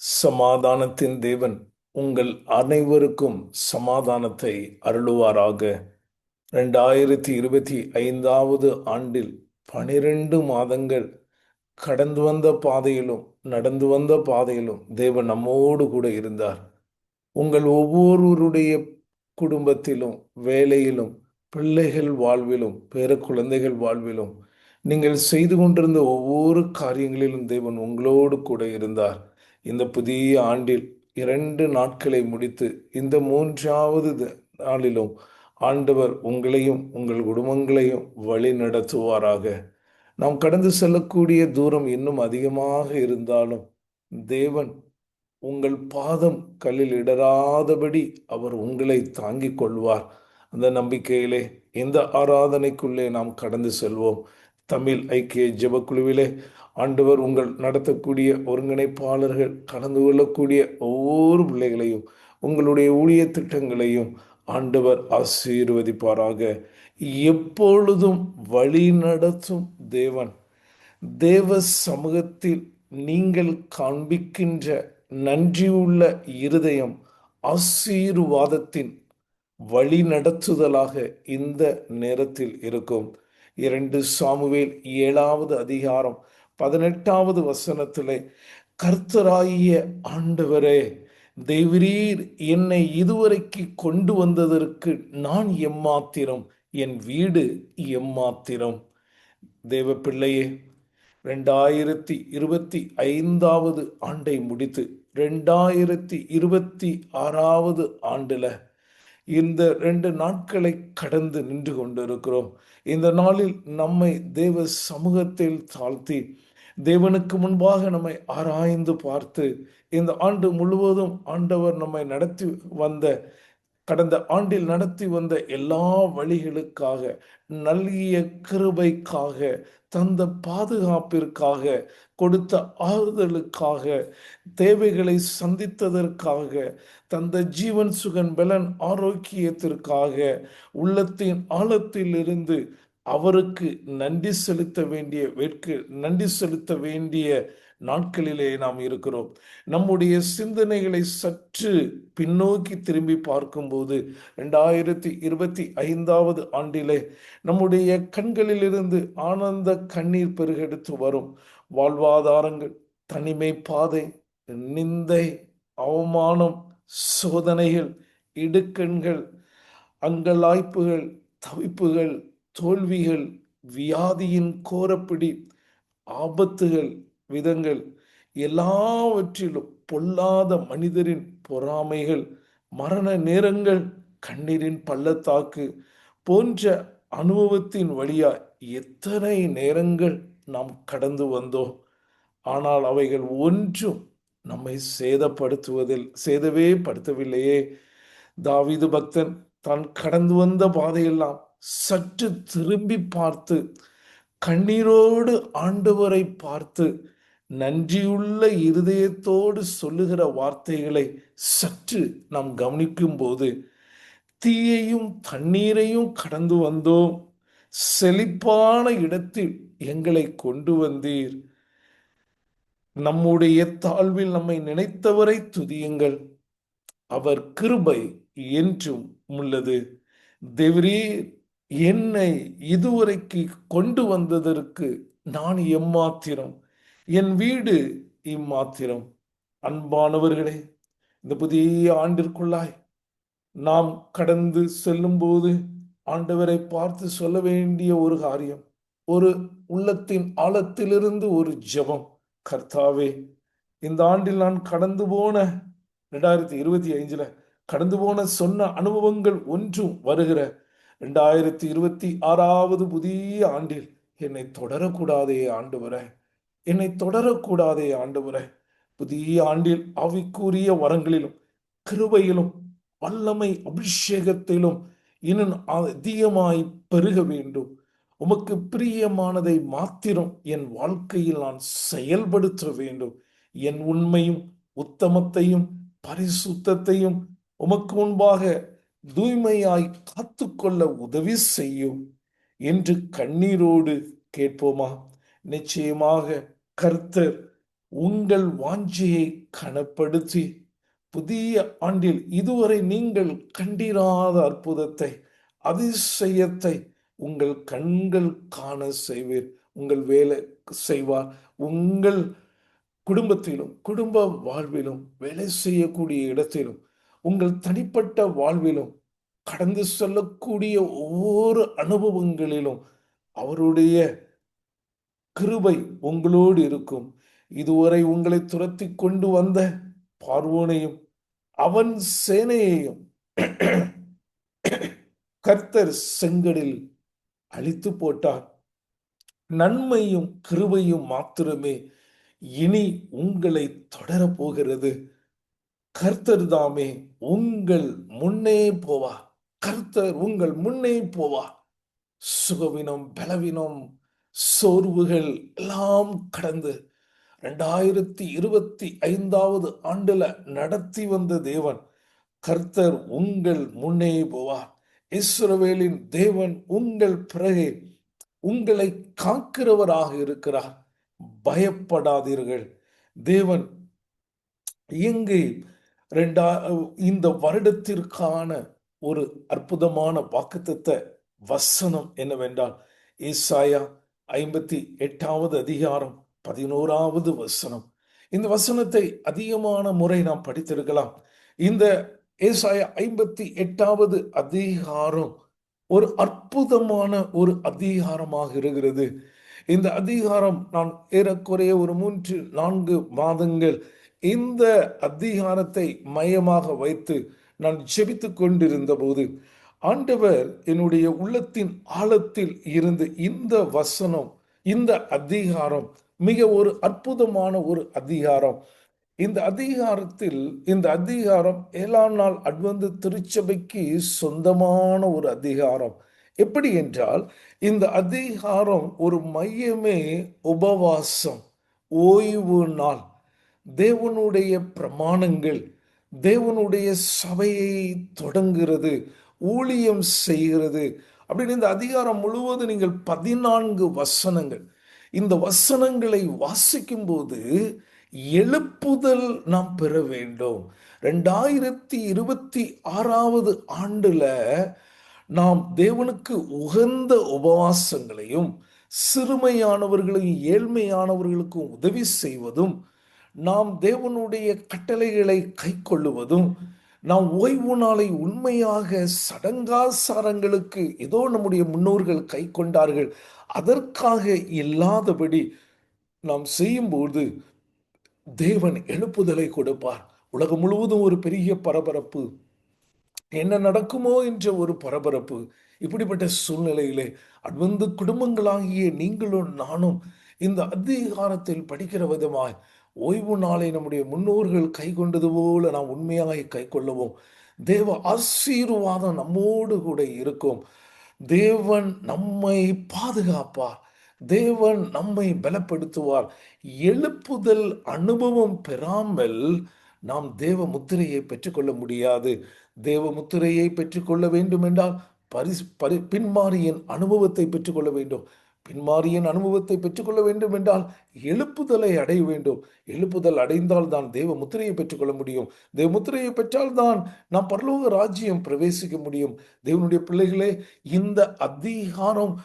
சமாதானத்தின் தேவன் உங்கள் அனைவருக்கும் சமாதானத்தை அருளுவாராக. ரெண்டாயிரத்தி இருபத்தி ஐந்தாவது ஆண்டில் பனிரெண்டு மாதங்கள் கடந்து வந்த பாதையிலும் நடந்து வந்த பாதையிலும் தேவன் நம்மோடு கூட இருந்தார். உங்கள் ஒவ்வொருவருடைய குடும்பத்திலும் வேலையிலும் பிள்ளைகள் வாழ்விலும் பேர குழந்தைகள் வாழ்விலும் நீங்கள் செய்து கொண்டிருந்த ஒவ்வொரு காரியங்களிலும் தேவன் உங்களோடு கூட இருந்தார். இந்த புதிய ஆண்டில் இரண்டு நாட்களை முடித்து இந்த மூன்றாவது நாளிலும் ஆண்டவர் உங்களையும் உங்கள் குடும்பங்களையும் வழி நடத்துவாராக. நாம் கடந்து செல்லக்கூடிய தூரம் இன்னும் அதிகமாக இருந்தாலும் தேவன் உங்கள் பாதம் கல்லில் இடராதபடி அவர் உங்களை தாங்கிக் கொள்வார். அந்த நம்பிக்கையிலே இந்த ஆராதனைக்குள்ளே நாம் கடந்து செல்வோம். தமிழ் ஐக்கிய ஜபக்குழுவிலே ஆண்டவர் உங்கள் நடத்தக்கூடிய ஒருங்கிணைப்பாளர்கள் கலந்து கொள்ளக்கூடிய ஒவ்வொரு பிள்ளைகளையும் உங்களுடைய ஊழிய திட்டங்களையும் ஆண்டவர் ஆசீர்வதிப்பாராக. எப்பொழுதும் வழி நடத்தும் தேவன். தேவ சமூகத்தில் நீங்கள் காண்பிக்கின்ற நன்றியுள்ள இருதயம் ஆசீர்வாதத்தின் வழி நடத்துதலாக இந்த நேரத்தில் இருக்கும். இரண்டு சாமுவேல் ஏழாவது அதிகாரம் பதினெட்டாவது வசனத்திலே கர்த்தராகிய ஆண்டவரே தேவரீர் என்னை இதுவரைக்கு கொண்டு வந்ததற்கு நான் எம்மாத்திரம்? என் வீடு எம்மாத்திரம்? தேவ பிள்ளையே ரெண்டாயிரத்தி இருபத்தி ஐந்தாவது ஆண்டை முடித்து ரெண்டாயிரத்தி இருபத்தி ஆறாவது ஆண்டில் இந்த ரெண்டு நாட்களை கடந்து நின்று கொண்டிருக்கிறோம். இந்த நாளில் நம்மை தேவ சமூகத்தில் தாழ்த்தி தேவனுக்கு முன்பாக நம்மை ஆராய்ந்து பார்த்து இந்த ஆண்டு முழுவதும் ஆண்டவர் நம்மை நடத்தி வந்த கடந்த ஆண்டில் நடத்தி வந்த எல்லா வழிகளுக்காக நல்கிய கிருபைக்காக தந்த பாதுகாப்பிற்காக கொடுத்த ஆறுதலுக்காக தேவைகளை சந்தித்ததற்காக தந்த ஜீவன் சுகன் பலன் ஆரோக்கியத்திற்காக உள்ளத்தின் ஆழத்திலிருந்து அவருக்கு நன்றி செலுத்த வேண்டிய வேட்கு நன்றி செலுத்த வேண்டிய நாட்களிலே நாம் இருக்கிறோம். நம்முடைய சிந்தனைகளை சற்று பின்னோக்கி திரும்பி பார்க்கும்போது ரெண்டாயிரத்தி இருபத்தி ஐந்தாவது ஆண்டிலே நம்முடைய கண்களிலிருந்து ஆனந்த கண்ணீர் பெருகெடுத்து வரும். வாழ்வாதாரங்கள் தனிமை பாதை நிந்தை அவமானம் சோதனைகள் இடுக்கண்கள் அங்கலாய்ப்புகள் தவிப்புகள் தோல்விகள் வியாதியின் கோரப்பிடி ஆபத்துகள் விதங்கள் எல்லாவற்றிலும் பொல்லாத மனிதரின் பொறாமைகள் மரண நேரங்கள் கண்ணீரின் பள்ளத்தாக்கு போன்ற அனுபவத்தின் வழியா எத்தனை நேரங்கள் நாம் கடந்து வந்தோம். ஆனால் அவைகள் ஒன்றும் நம்மை சேதப்படுத்துவதில் சேதவே படுத்தவில்லையே. தாவிது பக்தன் தான் கடந்து வந்த பாதையெல்லாம் சற்று திரும்பி பார்த்து கண்ணீரோடு ஆண்டவரை பார்த்து நன்றியுள்ள இருதயத்தோடு சொல்லுகிற வார்த்தைகளை சற்று நாம் கவனிக்கும் போது தீயையும் தண்ணீரையும் கடந்து வந்தோம். செழிப்பான இடத்தில் எங்களை கொண்டு வந்தீர். நம்முடைய தாழ்வில் நம்மை நினைத்தவரை துதியுங்கள். அவர் கிருபை என்றும் உள்ளது. தேவரே என்னை இதுவரைக்கு கொண்டு வந்ததற்கு நான் எம்மாத்திரம் என் வீடு இம்மாத்திரம். அன்பானவர்களே இந்த புதிய ஆண்டிற்குள்ளாய் நாம் கடந்து செல்லும் போது ஆண்டவரை பார்த்து சொல்ல வேண்டிய ஒரு காரியம் ஒரு உள்ளத்தின் ஆழத்திலிருந்து ஒரு ஜெபம். கர்த்தாவே இந்த ஆண்டில் நான் கடந்து போன ரெண்டாயிரத்தி இருபத்தி ஐந்துல கடந்து போன சொன்ன அனுபவங்கள் ஒன்றும் வருகிற ரெண்டாயிரத்தி இருபத்தி ஆறாவது புதிய ஆண்டில் என்னை தொடரக்கூடாதே ஆண்டு வர. என்னை தொடரக்கூடாதே ஆண்டவரே. புதிய ஆண்டில் ஆவிக்குரிய வரங்களிலும் கிருபையிலும் வல்லமை அபிஷேகத்திலும் இன்னும் அதிகமாய் பெருக வேண்டும். உமக்கு பிரியமானதை மாத்திரம் என் வாழ்க்கையில் நான் செயல்படுத்த வேண்டும். என் உண்மையும் உத்தமத்தையும் பரிசுத்தையும் உமக்கு முன்பாக தூய்மையாய் காத்துக்கொள்ள உதவி செய்யும். என்று கண்ணீரோடு கேட்போமா? நிச்சயமாக கர்த்தர் உங்கள் வாஞ்சியை கனப்படுத்தி புதிய ஆண்டில் இதுவரை நீங்கள் கண்டிராத அற்புதத்தை அதிசயத்தை உங்கள் கண்கள் காண செய்வீர். உங்கள் வேலை செய்வார். உங்கள் குடும்பத்திலும் குடும்ப வாழ்விலும் வேலை செய்யக்கூடிய இடத்திலும் உங்கள் தனிப்பட்ட வாழ்விலும் கடந்து செல்லக்கூடிய ஒவ்வொரு அனுபவங்களிலும் அவருடைய கிருபை உங்களோடு இருக்கும். இதுவரை உங்களை துரத்தி கொண்டு வந்த பார்வோனையும் அவன் சேனையையும் கர்த்தர் செங்கடில் அழித்து போட்டார். நன்மையும் கிருபையும் மாத்திரமே இனி உங்களை தொடரப்போகிறது கர்த்தர் தாமே உங்கள் முன்னே போவா. கர்த்தர் உங்கள் முன்னே போவா. சுகவினம் பலவினம் சோர்வுகள் எல்லாம் கடந்து ரெண்டாயிரத்தி இருபத்தி ஐந்தாவது ஆண்டுல நடத்தி வந்த தேவன் கர்த்தர் உங்கள் முன்னே போவார். இஸ்ரவேலின் தேவன் உங்கள் பிறகே உங்களை காக்கிறவராக இருக்கிறார். பயப்படாதீர்கள். தேவன் இங்கு ரெண்டா இந்த வருடத்திற்கான ஒரு அற்புதமான வாக்குத்த வசனம் என்னவென்றால் ஈசாயா ஐம்பத்தி எட்டாவது அதிகாரம் பதினோராவது வசனம். இந்த வசனத்தை அதிகமான முறை நாம் படித்திருக்கலாம். இந்த ஏசாய ஐம்பத்தி எட்டாவது அதிகாரம் ஒரு அற்புதமான ஒரு அதிகாரமாக இருக்கிறது. இந்த அதிகாரம் நான் ஏறக்குறைய ஒரு மூன்று நான்கு மாதங்கள் இந்த அதிகாரத்தை மையமாக வைத்து நான் ஜெபித்து கொண்டிருந்த போது ஆண்டவர் என்னுடைய உள்ளத்தின் ஆழத்தில் இருந்து இந்த வசனம் இந்த அதிகாரம் மிக ஒரு அற்புதமான ஒரு அதிகாரம். இந்த அதிகாரத்தில் இந்த அதிகாரம் ஏழாம் நாள் அட்வந்து திருச்சபைக்கு சொந்தமான ஒரு அதிகாரம். எப்படி என்றால் இந்த அதிகாரம் ஒரு மையமே உபவாசம் ஓய்வு நாள். தேவனுடைய பிரமாணங்கள் தேவனுடைய சபையை தொடங்குகிறது. ஊழியம் செய்கிறது. அப்படின்னு இந்த அதிகாரம் முழுவதும் நீங்கள் பதினான்கு வசனங்கள். இந்த வசனங்களை வாசிக்கும் போது எழுப்புதல் நாம் பெற வேண்டும். ரெண்டாயிரத்தி இருபத்தி ஆறாவது ஆண்டுல நாம் தேவனுக்கு உகந்த உபவாசங்களையும் சிறுமையானவர்களையும் ஏழ்மையானவர்களுக்கும் உதவி செய்வதும் நாம் தேவனுடைய கட்டளைகளை கை கொள்ளுவதும் நாம் ஓய்வு நாளை உண்மையாக சடங்காசாரங்களுக்கு ஏதோ நம்முடைய முன்னோர்கள் கை கொண்டார்கள். அதற்காக இல்லாதபடி நாம் செய்யும்போது தேவன் எழுப்புதலை கொடுப்பார். உலகம் முழுவதும் ஒரு பெரிய பரபரப்பு. என்ன நடக்குமோ என்ற ஒரு பரபரப்பு. இப்படிப்பட்ட சூழ்நிலையிலே அட்வந்து குடும்பங்களாகிய நீங்களும் நானும் இந்த அதிகாரத்தில் படிக்கிற விதமாய் ஓய்வு நாளை நம்முடைய முன்னோர்கள் கை கொண்டது போல நாம் உண்மையாக கை கொள்ளவும். தேவ ஆசீர்வாதம் நம்மோடு கூட இருக்கும். தேவன் நம்மை பாதுகாப்பார். தேவன் நம்மை பலப்படுத்துவார். எழுப்புதல் அனுபவம் பெறாமல் நாம் தேவ முத்திரையை பெற்றுக்கொள்ள முடியாது. தேவ முத்திரையை பெற்றுக்கொள்ள வேண்டும் என்றால் பரிசு பரி பின்மாரியின் அனுபவத்தை பெற்றுக்கொள்ள வேண்டும். பின்மாரியின் அனுபவத்தை பெற்றுக்கொள்ள வேண்டும் என்றால் எழுப்புதலை அடைய வேண்டும். எழுப்புதல் அடைந்தால் தான் தேவ முத்திரையை பெற்றுக்கொள்ள முடியும். தேவ முத்திரையை பெற்றால் தான் நாம் பரலோக ராஜ்யம் பிரவேசிக்க முடியும். தேவனுடைய பிள்ளைகளே இந்த அதிகாரம்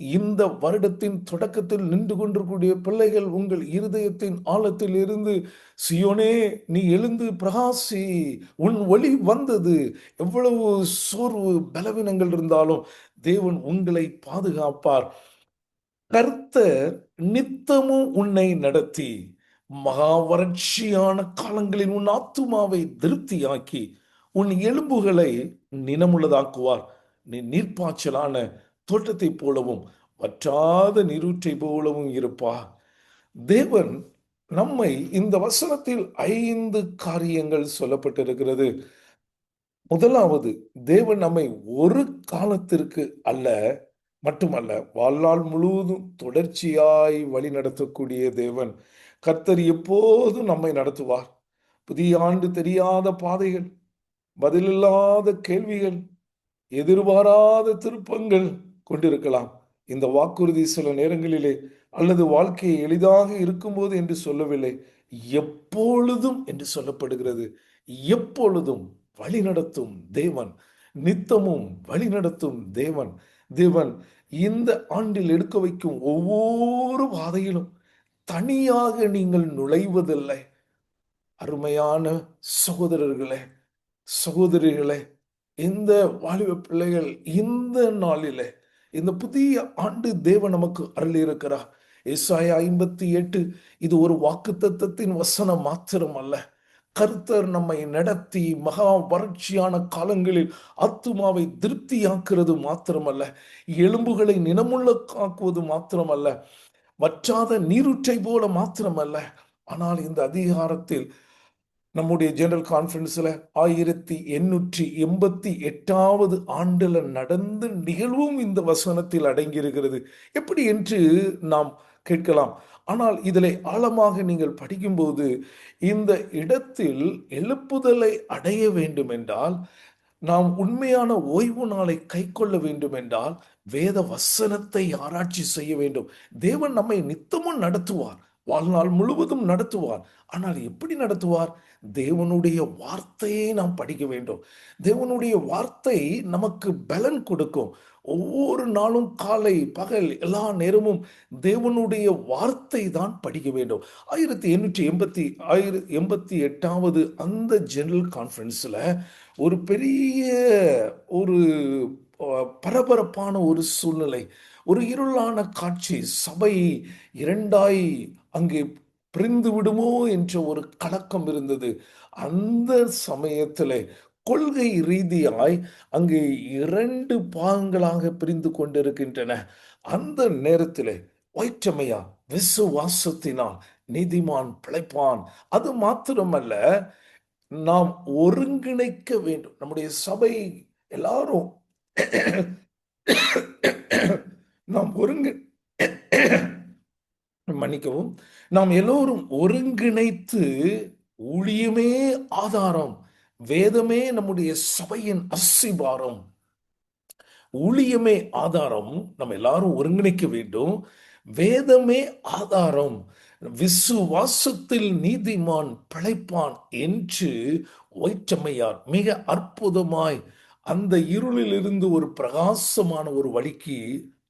இந்த வருடத்தின் தொடக்கத்தில் நின்று கொண்டிருக்கூடிய பிள்ளைகள் உங்கள் இருதயத்தின் ஆழத்தில் இருந்து சியோனே நீ எழுந்து பிரகாசி உன் ஒளி வந்தது. எவ்வளவு சோர்வு பலவீனங்கள் இருந்தாலும் தேவன் உங்களை பாதுகாப்பார். கர்த்தர் நித்தமும் உன்னை நடத்தி மகா வறட்சியான காலங்களில் உன் ஆத்துமாவை திருப்தியாக்கி உன் எலும்புகளை நினமுள்ளதாக்குவார். நீ நீர்ப்பாய்ச்சலான தோட்டத்தைப் போலவும் வற்றாத நீரூற்றை போலவும் இருப்பா. தேவன் நம்மை இந்த வசனத்தில் ஐந்து காரியங்கள் சொல்லப்பட்டிருக்கிறது. முதலாவது தேவன் நம்மை ஒரு காலத்திற்கு அல்ல மட்டுமல்ல வாழ்நாள் முழுவதும் தொடர்ச்சியாய் வழி நடத்தக்கூடிய தேவன் கர்த்தர் எப்போதும் நம்மை நடத்துவார். புதிய ஆண்டு தெரியாத பாதைகள் பதிலில்லாத கேள்விகள் எதிர்பாராத திருப்பங்கள் கொண்டிருக்கலாம். இந்த வாக்குறுதி சில நேரங்களிலே அல்லது வாழ்க்கை எளிதாக இருக்கும்போது என்று சொல்லவில்லை எப்பொழுதும் என்று சொல்லப்படுகிறது. எப்பொழுதும் வழிநடத்தும் தேவன் நித்தமும் வழிநடத்தும் தேவன். தேவன் இந்த ஆண்டில் எடுக்க வைக்கும் ஒவ்வொரு பாதையிலும் தனியாக நீங்கள் நுழைவதில்லை. அருமையான சகோதரர்களே சகோதரிகளே இந்த வாலிப பிள்ளைகள் இந்த நாளிலே இந்த புதிய ஆண்டு தேவன் நமக்கு அருளியிருக்கிறார். இருக்கிறார் ஐம்பத்தி எட்டு இது ஒரு வாக்கு தத்தத்தின் வசனம் மாத்திரம் அல்ல கர்த்தர் நம்மை நடத்தி மகா வறட்சியான காலங்களில் ஆத்துமாவை திருப்தியாக்குறது மாத்திரமல்ல. எலும்புகளை நினமுள்ள காக்குவது மாத்திரமல்ல. வற்றாத நீருற்றை போல மாத்திரமல்ல. ஆனால் இந்த அதிகாரத்தில் நம்முடைய ஜெனரல் கான்ஃபரன்ஸில் ஆயிரத்தி எண்ணூற்றி எண்பத்தி எட்டாவது ஆண்டில் நடந்த நிகழ்வும் இந்த வசனத்தில் அடங்கியிருக்கிறது. எப்படி என்று நாம் கேட்கலாம். ஆனால் இதில் ஆழமாக நீங்கள் படிக்கும்போது இந்த இடத்தில் எழுப்புதலை அடைய வேண்டும் என்றால் நாம் உண்மையான ஓய்வு நாளை கை கொள்ள வேண்டும் என்றால் வேத வசனத்தை ஆராய்ச்சி செய்ய வேண்டும். தேவன் நம்மை நித்தமும் நடத்துவார். வாழ்நாள் முழுவதும் நடத்துவார். ஆனால் எப்படி நடத்துவார்? தேவனுடைய வார்த்தையை நாம் படிக்க வேண்டும். தேவனுடைய வார்த்தை நமக்கு பலன் கொடுக்கும். ஒவ்வொரு நாளும் காலை பகல் எல்லா நேரமும் தேவனுடைய வார்த்தை தான் படிக்க வேண்டும். ஆயிரத்தி எண்ணூற்றி எண்பத்தி ஆயிர எண்பத்தி எட்டாவது அந்த ஜெனரல் கான்ஃபரன்ஸில் ஒரு பெரிய ஒரு பரபரப்பான ஒரு சூழ்நிலை ஒரு இருளான காட்சி சபை இரண்டாய் அங்கே பிரிந்து விடுமோ என்ற ஒரு கலக்கம் இருந்தது. அந்த சமயத்தில் கொள்கை ரீதியாய் அங்கே இரண்டு பாகங்களாக பிரிந்து கொண்டிருக்கின்றன. அந்த நேரத்தில் ஒயிற்றமையா விசுவாசத்தினால் நீதிமான் பிழைப்பான். அது மாத்திரமல்ல நாம் ஒருங்கிணைக்க வேண்டும். நம்முடைய சபை எல்லாரும் நாம் ஒருங்கு மன்னிக்கவும் நாம் எல்லோரும் ஒருங்கிணைத்து ஊழியமே ஆதாரம். வேதமே நம்முடைய சபையின் அசிபாரம் ஊழியமே ஆதாரம். நம்ம எல்லாரும் ஒருங்கிணைக்க வேண்டும். வேதமே ஆதாரம். விசுவாசத்தில் நீதிமான் பிழைப்பான் என்று ஒய்ச்சம்மையார் மிக அற்புதமாய் அந்த இருளிலிருந்து ஒரு பிரகாசமான ஒரு வழிக்கு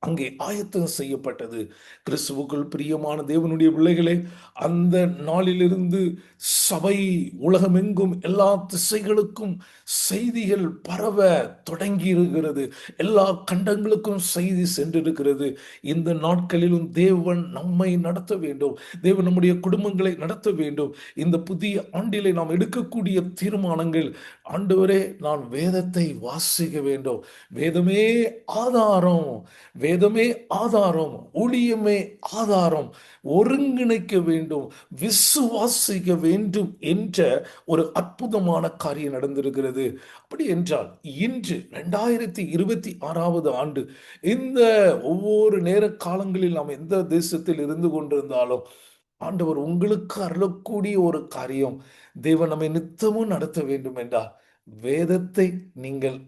அங்கே ஆயத்தம் செய்யப்பட்டது. கிறிஸ்துவுக்குள் பிரியமான தேவனுடைய பிள்ளைகளே அந்த நாளிலிருந்து சபை உலகமெங்கும் எல்லா திசைகளுக்கும் செய்திகள் பரவ தொடங்கி இருக்கிறது எல்லா கண்டங்களுக்கும் செய்தி சென்றிருக்கிறது. இந்த நாட்களிலும் தேவன் நம்மை நடத்த வேண்டும். தேவன் நம்முடைய குடும்பங்களை நடத்த வேண்டும். இந்த புதிய ஆண்டிலே நாம் எடுக்கக்கூடிய தீர்மானங்கள் ஆண்டவரே நான் வேதத்தை வாசிக்க வேண்டும். வேதமே ஆதாரம். வேதமே ஆதாரம் ஊழியமே ஆதாரம். ஒருங்கிணைக்க வேண்டும் விசுவாசிக்க வேண்டும் என்ற ஒரு அற்புதமான காரியம் நடந்திருக்கிறது. அப்படி என்றால் இன்று ரெண்டாயிரத்தி இருபத்தி ஆறாவது ஆண்டு இந்த ஒவ்வொரு நேர காலங்களில் நாம் எந்த தேசத்தில் இருந்து கொண்டிருந்தாலும் ஆண்டவர் உங்களுக்கு அருளக்கூடிய ஒரு காரியம் தேவன் நம்மை நித்தமும் நடத்த வேண்டும் என்றால் வேதத்தை நீங்கள்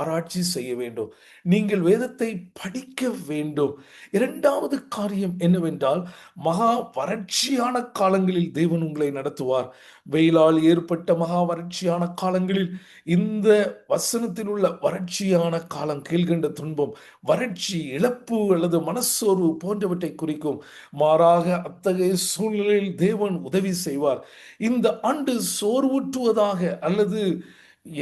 ஆராய்ச்சி செய்ய வேண்டும். நீங்கள் வேதத்தை படிக்க வேண்டும். இரண்டாவது காரியம் என்னவென்றால் மகா வறட்சியான காலங்களில் தேவன் உங்களை நடத்துவார். வெயிலால் ஏற்பட்ட மகா வறட்சியான காலங்களில் இந்த வசனத்தில் உள்ள வறட்சியான காலம் கீழ்கண்ட துன்பம் வறட்சி இழப்பு அல்லது மனச்சோர்வு போன்றவற்றை குறிக்கும். மாறாக அத்தகைய சூழ்நிலையில் தேவன் உதவி செய்வார். இந்த ஆண்டு சோர்வூட்டுவதாக அல்லது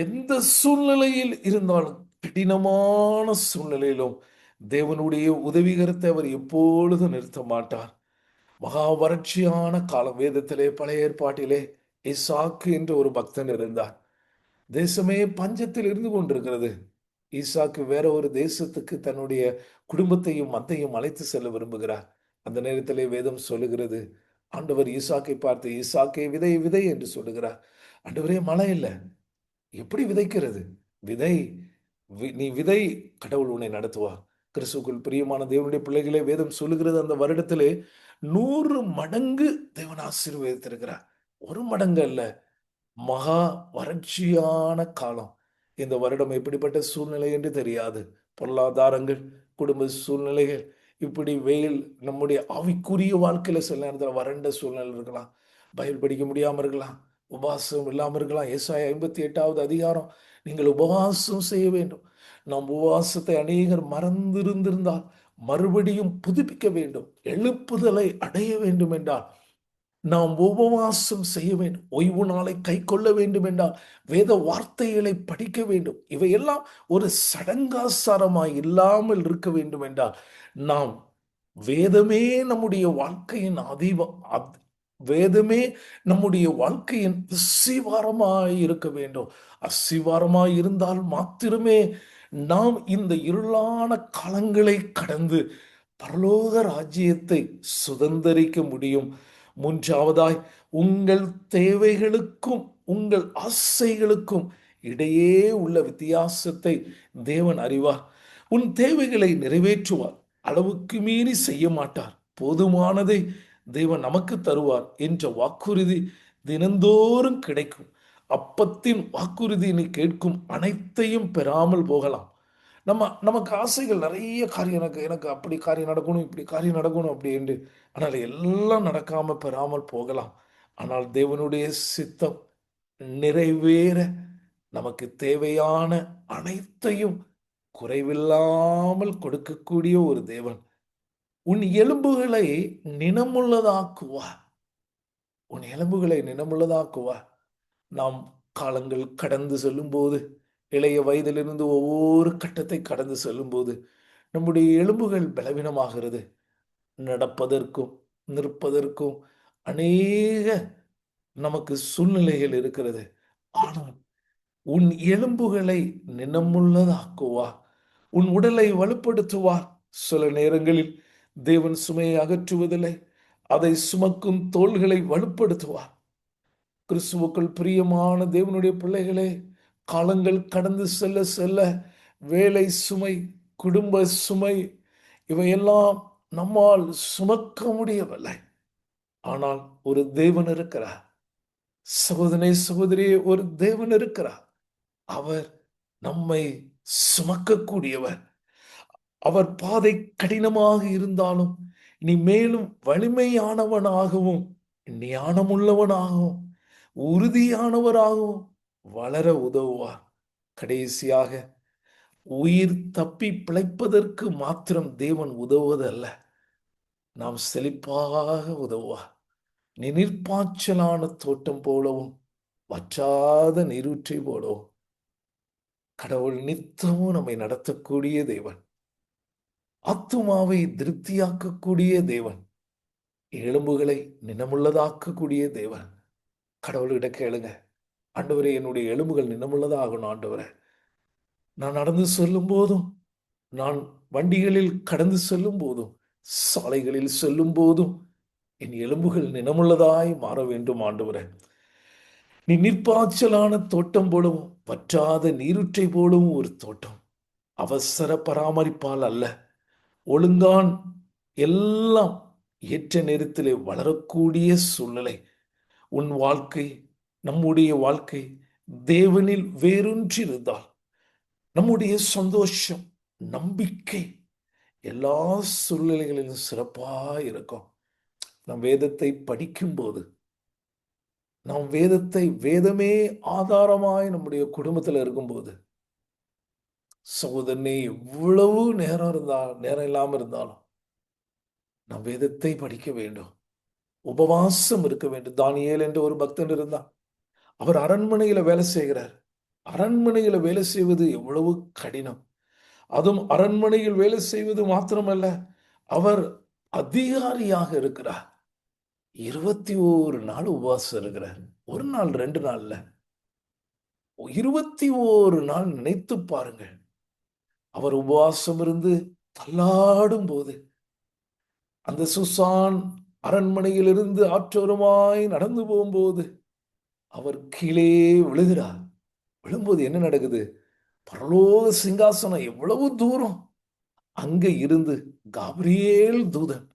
எந்த சூழ்நிலையில் இருந்தாலும் கடினமான சூழ்நிலையிலும் தேவனுடைய உதவிகரத்தை அவர் எப்பொழுதும் நிறுத்த மாட்டார் மகா வறட்சியான காலம் வேதத்திலே பழைய ஏற்பாட்டிலே இசாக்கு என்று ஒரு பக்தன் இருந்தார். தேசமே பஞ்சத்தில் இருந்து கொண்டிருக்கிறது. ஈசாக்கு வேற ஒரு தேசத்துக்கு தன்னுடைய குடும்பத்தையும் மத்தையும் அழைத்து செல்ல விரும்புகிறார். அந்த நேரத்திலே வேதம் சொல்லுகிறது ஆண்டவர் ஈசாக்கை பார்த்து ஈசாக்கை விதை விதை என்று சொல்லுகிறார். ஆண்டவரே மழை இல்லை. எப்படி விதைக்கிறது? விதை நீ விதை கடவுள் உன்னை நடத்துவா. கிறிஸ்துக்குள் பிரியமான தேவனுடைய பிள்ளைகளே வேதம் சொல்லுகிறது அந்த வருடத்திலே நூறு மடங்கு தேவன் ஆசீர்வதித்திருக்கிறார். ஒரு மடங்கு அல்ல. மகா வறட்சியான காலம். இந்த வருடம் எப்படிப்பட்ட சூழ்நிலை என்று தெரியாது. பொருளாதாரங்கள் குடும்ப சூழ்நிலைகள் இப்படி வெயில் நம்முடைய ஆவிக்குரிய வாழ்க்கையில் சில நேரத்தில் வறண்ட சூழ்நிலை இருக்கலாம். பைபிள் படிக்க முடியாமல் இருக்கலாம். உபவாசம் இல்லாமல் இருக்கலாம். ஏசாய ஐம்பத்தி எட்டாவது அதிகாரம் நீங்கள் உபவாசம் செய்ய வேண்டும். நாம் உபவாசத்தை அநேகர் மறந்திருந்திருந்தால் மறுபடியும் புதுப்பிக்க வேண்டும். எழுப்புதலை அடைய வேண்டும் என்றால் நாம் உபவாசம் செய்ய வேண்டும் ஓய்வு நாளை கை கொள்ள வேண்டும் என்றால் வேத வார்த்தைகளை படிக்க வேண்டும். இவையெல்லாம் ஒரு சடங்காசாரமாய் இல்லாமல் இருக்க வேண்டும் என்றால் நாம் வேதமே நம்முடைய வாழ்க்கையின் அதிவ வேதமே நம்முடைய வாழ்க்கையின் அசிவாரமாய் இருக்க வேண்டும். அசிவாரமாய் இருந்தால் மாத்திரமே நாம் இந்த இருளான காலங்களை கடந்து பரலோக ராஜ்யத்தை சுதந்திரிக்க முடியும். மூன்றாவதாய் உங்கள் தேவைகளுக்கும் உங்கள் ஆசைகளுக்கும் இடையே உள்ள வித்தியாசத்தை தேவன் அறிவார். உன் தேவைகளை நிறைவேற்றுவார். அளவுக்கு மீறி செய்ய மாட்டார். போதுமானதை தேவன் நமக்கு தருவார் என்ற வாக்குறுதி தினந்தோறும் கிடைக்கும். அப்பத்தின் வாக்குறுதி நீ கேட்கும் அனைத்தையும் பெறாமல் போகலாம். நம்ம நமக்கு ஆசைகள் நிறைய காரியம் எனக்கு எனக்கு அப்படி காரியம் நடக்கணும் இப்படி காரியம் நடக்கணும் அப்படி என்று ஆனால் எல்லாம் நடக்காம பெறாமல் போகலாம். ஆனால் தேவனுடைய சித்தம் நிறைவேற நமக்கு தேவையான அனைத்தையும் குறைவில்லாமல் கொடுக்கக்கூடிய ஒரு தேவன். உன் எலும்புகளை நினமுள்ளதாக்குவா உன் எலும்புகளை நினமுள்ளதாக்குவா நாம் காலங்கள் கடந்து செல்லும்போது இளைய வயதிலிருந்து ஒவ்வொரு கட்டத்தை கடந்து செல்லும்போது நம்முடைய எலும்புகள் பலவீனமாகிறது. நடப்பதற்கும் நிற்பதற்கும் அநேக நமக்கு சூழ்நிலைகள் இருக்கிறது. ஆனால் உன் எலும்புகளை நினமுள்ளதாக்குவா உன் உடலை வலுப்படுத்துவார் சில நேரங்களில் தேவன் சுமையை அகற்றுவதில்லை. அதை சுமக்கும் தோள்களை வலுப்படுத்துவார் கிறிஸ்துவுக்குள் பிரியமான தேவனுடைய பிள்ளைகளே காலங்கள் கடந்து செல்ல செல்ல வேலை சுமை குடும்ப சுமை இவையெல்லாம் நம்மால் சுமக்க முடியவில்லை. ஆனால் ஒரு தேவன் இருக்கிறார். சகோதரே சகோதரியே ஒரு தேவன் இருக்கிறார். அவர் நம்மை சுமக்கக்கூடியவர். அவர் பாதை கடினமாக இருந்தாலும் நீ மேலும் வலிமையானவனாகவும் ஞானமுள்ளவனாகவும் உறுதியானவராகவும் வளர உதவுவார் கடைசியாக உயிர் தப்பி பிழைப்பதற்கு மாத்திரம் தேவன் உதவுவதல்ல. நாம் செழிப்பாக உதவுவார் நீ நீர்ப்பாய்ச்சலான தோட்டம் போலவும் வற்றாத நீரூற்றை போலவும். கடவுள் நித்தமும் நம்மை நடத்தக்கூடிய தேவன். ஆத்துமாவை திருப்தியாக்கக்கூடிய தேவன். எலும்புகளை நினமுள்ளதாக்கக்கூடிய தேவன். கடவுள்கிட்ட கேளுங்க. ஆண்டவரே என்னுடைய எலும்புகள் நினமுள்ளதாகணும் ஆண்டவரே. நான் நடந்து செல்லும் போதும் நான் வண்டிகளில் கடந்து செல்லும் போதும் சாலைகளில் செல்லும் போதும் என் எலும்புகள் நினமுள்ளதாய் மாற வேண்டும் ஆண்டவரே. நீ நிற்பாய்ச்சலான தோட்டம் போலவும் பற்றாத நீருற்றை போலவும் ஒரு தோட்டம். அவசர பராமரிப்பால் அல்ல. ஒழுங்கான் எல்லாம் ஏற்ற நேரத்திலே வளரக்கூடிய சூழ்நிலை. உன் வாழ்க்கை நம்முடைய வாழ்க்கை தேவனில் வேரூன்றிருந்தால் நம்முடைய சந்தோஷம் நம்பிக்கை எல்லா சூழ்நிலைகளிலும் சிறப்பாக இருக்கும். நம் வேதத்தை படிக்கும்போது நாம் வேதத்தை வேதமே ஆதாரமாய் நம்முடைய குடும்பத்தில் இருக்கும்போது சகோதரனே எவ்வளவு நேரம் இருந்தால் நேரம் இல்லாமல் இருந்தாலும் நாம் வேதத்தை படிக்க வேண்டும். உபவாசம் இருக்க வேண்டும். தானியேல் என்று ஒரு பக்தன் இருந்தான். அவர் அரண்மனையில் வேலை செய்கிறார். அரண்மனையில் வேலை செய்வது எவ்வளவு கடினம். அதுவும் அரண்மனையில் வேலை செய்வது மாத்திரமல்ல அவர் அதிகாரியாக இருக்கிறார். இருபத்தி ஓரு நாள் உபவாசம் இருக்கிறார். ஒரு நாள் ரெண்டு நாள்ல. இருபத்தி ஓரு நாள் நினைத்து பாருங்கள். அவர் உபவாசம் இருந்து தள்ளாடும் போது அந்த சுசான் அரண்மனையிலிருந்து ஆற்றோரமாய் நடந்து போகும்போது அவர் கீழே விழுகிறார். விழும்போது என்ன நடக்குது? பரலோக சிங்காசனம் எவ்வளவு தூரம்? அங்க இருந்து காபிரியேல் தூதன்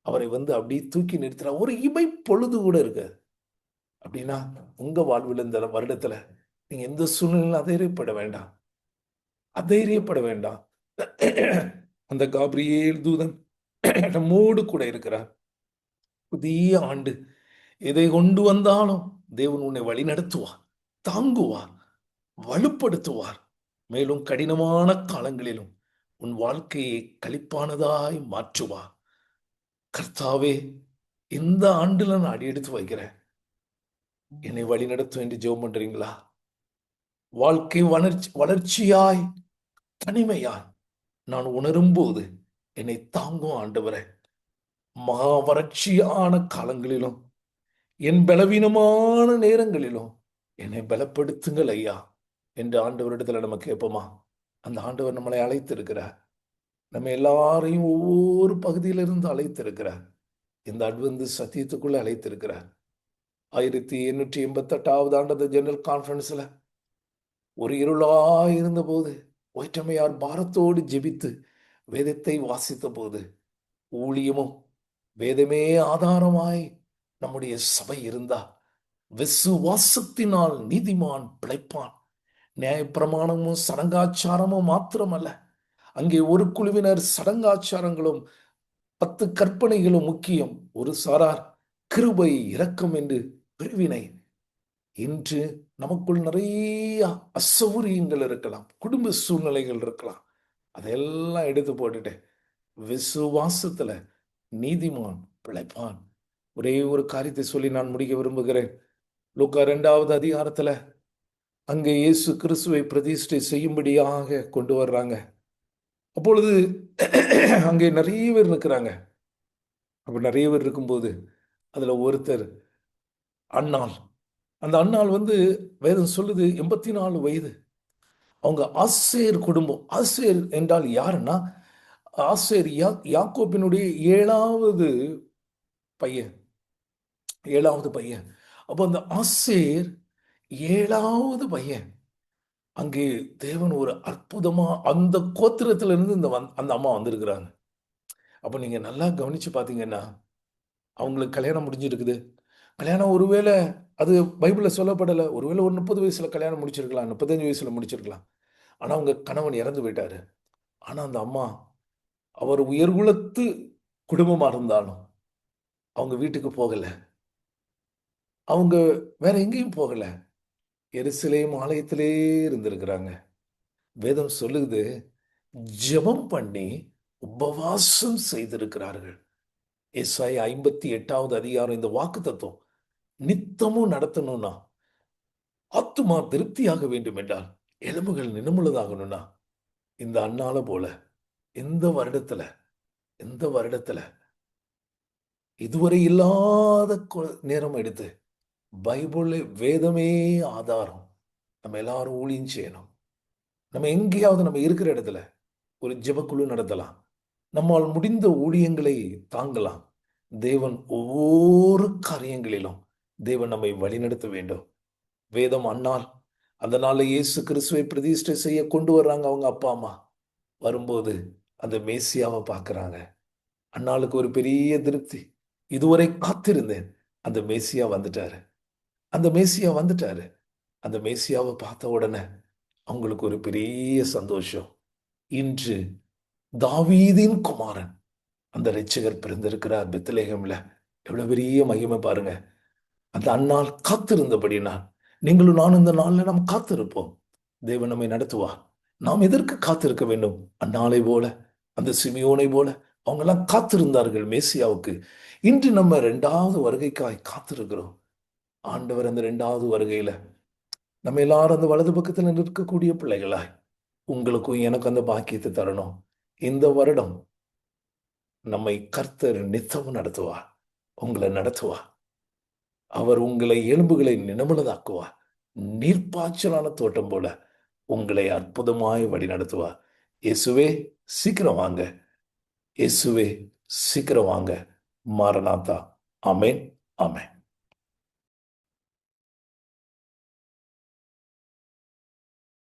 அவரை வந்து அப்படியே தூக்கி நிறுத்துறார். ஒரு இமை பொழுது கூட இருக்கு. அப்படின்னா உங்க வாழ்வில் இந்த வருடத்துல நீங்க எந்த சூழ்நிலையிலும் அதைரியப்பட வேண்டாம். அதைரியப்பட வேண்டாம். அந்த காபிரியேல் தூதன் நம்மோடு கூட இருக்கிறார். புதிய ஆண்டு எதை கொண்டு வந்தாலும் தேவன் உன்னை வழி நடத்துவார் தாங்குவார் வலுப்படுத்துவார். மேலும் கடினமான காலங்களிலும் உன் வாழ்க்கையை கழிப்பானதாய் மாற்றுவார். கர்த்தாவே இந்த ஆண்டுல நான் அடி எடுத்து வைக்கிறேன். என்னை வழி நடத்தும் என்று ஜெபம் பண்றீங்களா? வாழ்க்கை வளர்ச்சி வளர்ச்சியாய் தனிமையாய் நான் உணரும் போது என்னை தாங்கும் ஆண்டவரே. மகா வறட்சியான காலங்களிலும் என் பலவீனமான நேரங்களிலும் என்னை பலப்படுத்துங்கள் ஐயா என்று ஆண்டவரிடத்துல நம்ம கேட்போமா? அந்த ஆண்டவர் நம்மளை அழைத்திருக்கிறார். நம்ம எல்லாரையும் ஒவ்வொரு பகுதியிலிருந்து அழைத்திருக்கிறார். இந்த அட்வந்து சத்தியத்துக்குள்ள அழைத்திருக்கிறார். ஆயிரத்தி எண்ணூற்றி எண்பத்தெட்டாவது ஆண்டு அந்த ஜெனரல் கான்ஃபரன்ஸில் ஒரு இருளாக இருந்தபோது ஒற்றமையார் பாரத்தோடு ஜெபித்து வேதத்தை வாசித்த போது ஊழியமும் வேதமே ஆதாரமாய் நம்முடைய சபை இருந்தா விசுவாசத்தினால் நீதிமான் பிழைப்பான். நியாயப்பிரமாணமும் சடங்காச்சாரமும் மாத்திரமல்ல. அங்கே ஒரு குழுவினர் சடங்காச்சாரங்களும் பத்து கற்பனைகளும் முக்கியம். ஒரு சாரார் கிருபை இரக்கம் என்று பிரிவினை. இன்று நமக்குள் நிறைய அசௌரியங்கள் இருக்கலாம் குடும்ப சூழ்நிலைகள் இருக்கலாம். அதையெல்லாம் எடுத்து போட்டுட்டு விசுவாசத்துல நீதிமான் பிழைப்பான். ஒரே ஒரு காரியத்தை சொல்லி நான் முடிக்க விரும்புகிறேன். லூக்கா ரெண்டாவது அதிகாரத்துல அங்கே இயேசு கிறிஸ்துவை பிரதிஷ்டை செய்யும்படியாக கொண்டு வர்றாங்க. அப்பொழுது அங்கே நிறைய பேர் இருக்கிறாங்க. அப்போ நிறைய பேர் இருக்கும்போது அதில் ஒருத்தர் அண்ணாள் அந்த அண்ணாள் வந்து வேதம் சொல்லுது எண்பத்தி நாலு வயது. அவங்க ஆசிரியர் குடும்பம். ஆசிரியர் என்றால் யாருன்னா? ஆசிரியர் யா யாக்கோப்பினுடைய ஏழாவது பையன். ஏழாவது பையன். அப்போ அந்த ஆசேர் ஏழாவது பையன். அங்கே தேவன் ஒரு அற்புதமாக அந்த கோத்திரத்துல இருந்து இந்த அந்த அம்மா வந்திருக்கிறாங்க. அப்போ நீங்கள் நல்லா கவனித்து பார்த்தீங்கன்னா அவங்களுக்கு கல்யாணம் முடிஞ்சிருக்குது. கல்யாணம் ஒருவேளை அது பைபிளில் சொல்லப்படலை. ஒருவேளை ஒரு முப்பது வயசுல கல்யாணம் முடிச்சிருக்கலாம் முப்பத்தஞ்சு வயசில் முடிச்சிருக்கலாம். ஆனால் அவங்க கணவன் இறந்து போயிட்டாரு. ஆனால் அந்த அம்மா அவர் உயர்குலத்து குடும்பமாக இருந்தாலும் அவங்க வீட்டுக்கு போகலை. அவங்க வேற எங்கேயும் போகல. எருசலேம் ஆலயத்திலே இருந்திருக்கிறாங்க. வேதம் சொல்லுது ஜெபம் பண்ணி உபவாசம் செய்திருக்கிறார்கள். எஸ்ஐ ஐம்பத்தி எட்டாவது அதிகாரம் இந்த வாக்கு தத்துவம் நித்தமும் நடத்தணும்னா ஆத்துமா திருப்தியாக வேண்டும் என்றால் எலும்புகள் நினமுள்ளதாகணும்னா இந்த அண்ணால போல எந்த வருடத்துல எந்த வருடத்துல இதுவரை இல்லாத நேரம் எடுத்து பைபிள் வேதமே ஆதாரம். நம்ம எல்லாரும் ஊழியம் செய்யணும். நம்ம எங்கேயாவது நம்ம இருக்கிற இடத்துல ஒரு ஜெபக்குழு நடத்தலாம். நம்மால் முடிந்த ஊழியங்களை தாங்கலாம். தேவன் ஒவ்வொரு காரியங்களிலும் தேவன் நம்மை வழிநடத்த வேண்டும். வேதம் அண்ணால் அந்த நாளில் இயேசு கிறிஸ்துவை பிரதிஷ்டை செய்ய கொண்டு வர்றாங்க அவங்க அப்பா அம்மா. வரும்போது அந்த மேசியாவை பார்க்குறாங்க. அண்ணாளுக்கு ஒரு பெரிய திருப்தி. இதுவரை காத்திருந்தேன். அந்த மேசியா வந்துட்டாரு. அந்த மேசியா வந்துட்டாரு. அந்த மேசியாவை பார்த்த உடனே அவங்களுக்கு ஒரு பெரிய சந்தோஷம். இன்று தாவீதின் குமாரன் அந்த ரட்சகர் பிறந்திருக்கிறார் பெத்தலேகம்ல எவ்வளவு பெரிய மகிமை பாருங்க. அந்த அண்ணால் காத்திருந்தபடினால் நீங்களும் நான் இந்த நாளில் நாம் காத்திருப்போம். தேவன் நம்மை நடத்துவா? நாம் எதற்கு காத்திருக்க வேண்டும்? அந்நாளை போல அந்த சிமியோனை போல அவங்கெல்லாம் காத்திருந்தார்கள் மேசியாவுக்கு. இன்று நம்ம ரெண்டாவது வருகைக்காய் காத்திருக்கிறோம். ஆண்டவர் அந்த ரெண்டாவது வருகையில நம்ம எல்லாரும் அந்த வலது பக்கத்தில் நிற்கக்கூடிய பிள்ளைகளாய் உங்களுக்கும் எனக்கும் அந்த பாக்கியத்தை தரணும். இந்த வருடம் நம்மை கர்த்தர் நித்தமும் நடத்துவா உங்களை நடத்துவா அவர் உங்களை எலும்புகளை நினமுள்ளதாக்குவா நீர்ப்பாய்ச்சலான தோட்டம் போல உங்களை அற்புதமாய் வழி நடத்துவா இயேசுவே சீக்கிரம் வாங்க. இயேசுவே சீக்கிரம் வாங்க. மாரநாதா அமேன் அமேன்